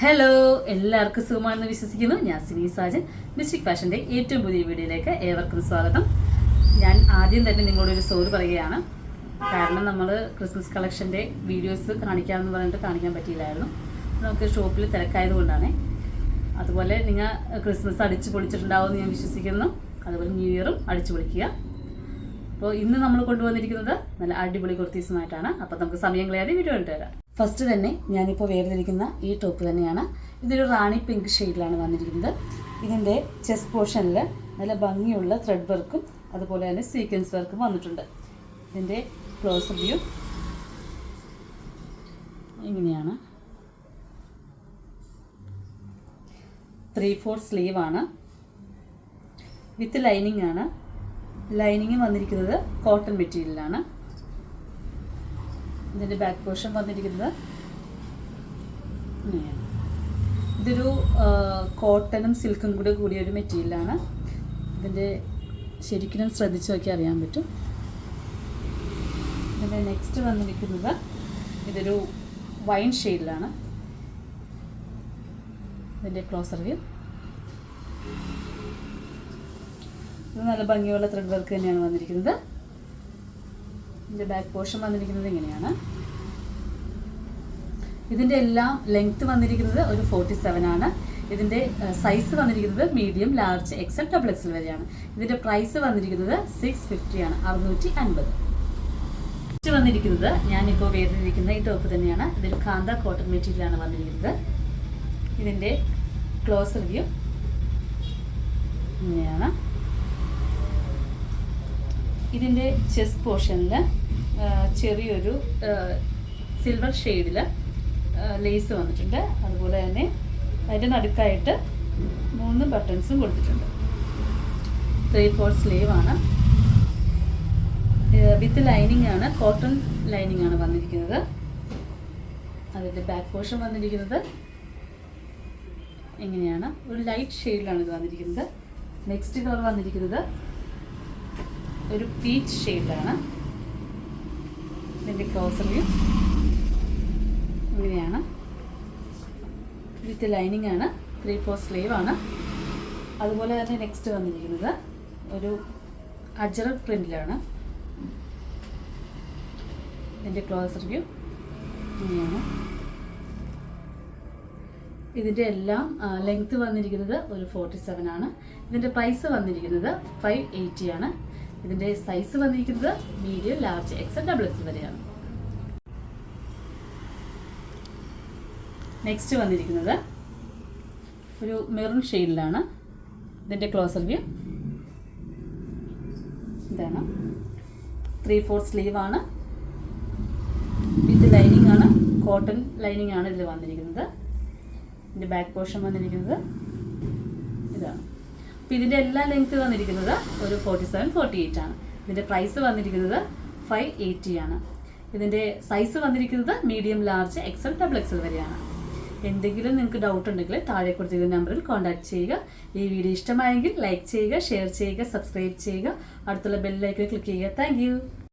Hello എല്ലാവർക്കും സുഖമാണെന്ന് വിശ്വസിക്കുന്നു. ഞാൻ സിനി സാജൻ. മിസ്റ്റിക് ഫാഷന്റെ ഏറ്റവും പുതിയ വീഡിയോയിലേക്ക് ഏവർക്കും സ്വാഗതം. ഞാൻ ആദ്യം തന്നെ നിങ്ങളുടെ ഒരു സോറി പറയുകയാണ്. കാരണം നമ്മൾ ക്രിസ്മസ് കളക്ഷന്റെ വീഡിയോസ് കാണിക്കാമെന്ന് പറഞ്ഞിട്ട് കാണിക്കാൻ പറ്റിയില്ലായിരുന്നു. നമുക്ക് ഷോപ്പിൽ തിരക്കായതുകൊണ്ടാണ് അതുപോലെ നിങ്ങൾ ക്രിസ്മസ് അടിച്ചു പൊളിച്ചിട്ടുണ്ടാവുമെന്ന് ഞാൻ വിശ്വസിക്കുന്നു. അതുപോലെ ന്യൂ ഇയറും അടിച്ചു പൊളിക്കുക. അപ്പോൾ ഇന്ന് നമ്മൾ കൊണ്ടുവന്നിരിക്കുന്നത് നല്ല അടിപൊളി കുർത്തീസുമായിട്ടാണ്. അപ്പോൾ നമുക്ക് സമയം കളയാതെ വീഡിയോ കണ്ടു തരാം ഫസ്റ്റ് തന്നെ ഞാനിപ്പോൾ വേർതിരിക്കുന്ന ഈ ടോപ്പ് തന്നെയാണ്. ഇതൊരു റാണി പിങ്ക് ഷെയ്ഡിലാണ് വന്നിരിക്കുന്നത്. ഇതിന്റെ ചെസ്റ്റ് പോർഷനിൽ നല്ല ഭംഗിയുള്ള ത്രെഡ് വർക്കും അതുപോലെ തന്നെ സീക്വൻസ് വർക്കും വന്നിട്ടുണ്ട്. ഇതിന്റെ ക്ലോസ് വ്യൂ ഇങ്ങനെയാണ്. ത്രീ ഫോർ സ്ലീവ് ആണ്. വിത്ത് ലൈനിങ് ആണ്. ലൈനിങ് വന്നിരിക്കുന്നത് കോട്ടൺ മെറ്റീരിയലാണ് ഇതിന്റെ ബാക്ക് പോർഷൻ വന്നിരിക്കുന്നത്. ഇതൊരു കോട്ടനും സിൽക്കും കൂടെ കൂടിയ ഒരു മെറ്റീരിയലാണ് ഇതിന്റെ ശരിക്കും ശ്രദ്ധിച്ച് നോക്കി അറിയാൻ പറ്റും. ഇതിന്റെ നെക്സ്റ്റ് വന്നിരിക്കുന്നത് ഇതൊരു വൈൻ ഷെയ്ഡിലാണ് ഇതിന്റെ ക്ലോസർ വ്യൂ ഇത് നല്ല ഭംഗിയുള്ള ത്രെഡ് വർക്ക് തന്നെയാണ് വന്നിരിക്കുന്നത്. ഇതിന്റെ ബാക്ക് പോർഷൻ വന്നിരിക്കുന്നത് ഇങ്ങനെയാണ്. ഇതിന്റെ എല്ലാം ലെങ്ത് വന്നിരിക്കുന്നത് ഒരു ഫോർട്ടി സെവൻ ആണ് ഇതിന്റെ സൈസ് വന്നിരിക്കുന്നത് medium large XL double XL വരെയാണ്. ഇതിന്റെ പ്രൈസ് വന്നിരിക്കുന്നത് സിക്സ് ഫിഫ്റ്റി ആണ് അറുന്നൂറ്റി അൻപത് വന്നിരിക്കുന്നത് ഞാനിപ്പോൾ വേറിരിക്കുന്ന ഈ ടോപ്പ് തന്നെയാണ്. ഇതൊരു കാന്ത കോട്ടൺ മെറ്റീരിയലാണ് വന്നിരിക്കുന്നത്. ഇതിന്റെ ക്ലോസ് വ്യൂ ഇങ്ങനെയാണ്. ഇതിന്റെ ചെസ്റ്റ് പോർഷനിൽ ചെറിയൊരു സിൽവർ ഷെയ്ഡിൽ ലേസ് വന്നിട്ടുണ്ട്. അതുപോലെ തന്നെ അതിന്റെ നടുക്കായിട്ട് മൂന്ന് ബട്ടൺസും കൊടുത്തിട്ടുണ്ട്. ത്രീ ഫോർ സ്ലീവ് ആണ്. വിത്ത് ലൈനിങ് ആണ് കോട്ടൺ ലൈനിങ് ആണ് വന്നിരിക്കുന്നത്. അതിന്റെ ബാക്ക് പോർഷൻ വന്നിരിക്കുന്നത്. ഇങ്ങനെയാണ്. ഒരു ലൈറ്റ് ഷെയ്ഡിലാണ് ഇത് വന്നിരിക്കുന്നത്. നെക്സ്റ്റ് കളർ വന്നിരിക്കുന്നത് ഒരു പീച്ച് ഷെയ്ഡാണ് ഇതിന്റെ വ്യൂ ഇങ്ങനെയാണ്. വിത്ത് ലൈനിങ് ആണ്. ത്രീ ഫോർ സ്ലീവ് ആണ്. അതുപോലെ തന്നെ നെക്സ്റ്റ് വന്നിരിക്കുന്നത് ഒരു അജറ പ്രിന്റിലാണ് ഇതിന്റെ ക്ലോസർ വ്യൂ ഇങ്ങനെയാണ്. ഇതിന്റെ എല്ലാം ലെങ്ത്ത് വന്നിരിക്കുന്നത് ഒരു ഫോർട്ടി സെവൻ ആണ്. ഇതിന്റെ പ്രൈസ് വന്നിരിക്കുന്നത് ഫൈവ് എയ്റ്റി ആണ്. ഇതിന്റെ സൈസ് വന്നിരിക്കുന്നത് medium large XL double S വരെയാണ്. നെക്സ്റ്റ് വന്നിരിക്കുന്നത് ഒരു മെറൂൺ ഷെയ്ഡിലാണ് ഇതിന്റെ ക്ലോസർ വ്യൂ ഇതാണ്. ത്രീ ഫോർ ആണ്. വിത്ത് ലൈനിങ് ആണ്. കോട്ടൺ ലൈനിങ് ആണ് ഇതിൽ വന്നിരിക്കുന്നത്. ഇതിന്റെ ബാക്ക് പോർഷൻ വന്നിരിക്കുന്നത്. ഇതാണ്. അപ്പോൾ ഇതിന്റെ എല്ലാ ലെങ്ത് വന്നിരിക്കുന്നത് ഒരു ഫോർട്ടി സെവൻ ഫോർട്ടി എയ്റ്റ് ആണ്. ഇതിന്റെ പ്രൈസ് വന്നിരിക്കുന്നത് ഫൈവ് എയ്റ്റി ആണ്. ഇതിന്റെ സൈസ് വന്നിരിക്കുന്നത് medium large XL double XL വരെയാണ്. എന്തെങ്കിലും നിങ്ങൾക്ക് ഡൗട്ട് ഉണ്ടെങ്കിൽ താഴെ കൊടുത്തിരുന്ന നമ്പറിൽ കോൺടാക്ട് ചെയ്യുക. ഈ വീഡിയോ ഇഷ്ടമായെങ്കിൽ ലൈക്ക് ചെയ്യുക ഷെയർ ചെയ്യുക സബ്സ്ക്രൈബ് ചെയ്യുക. അടുത്തുള്ള ബെല്ലൈക്കൺ ക്ലിക്ക് ചെയ്യുക. താങ്ക്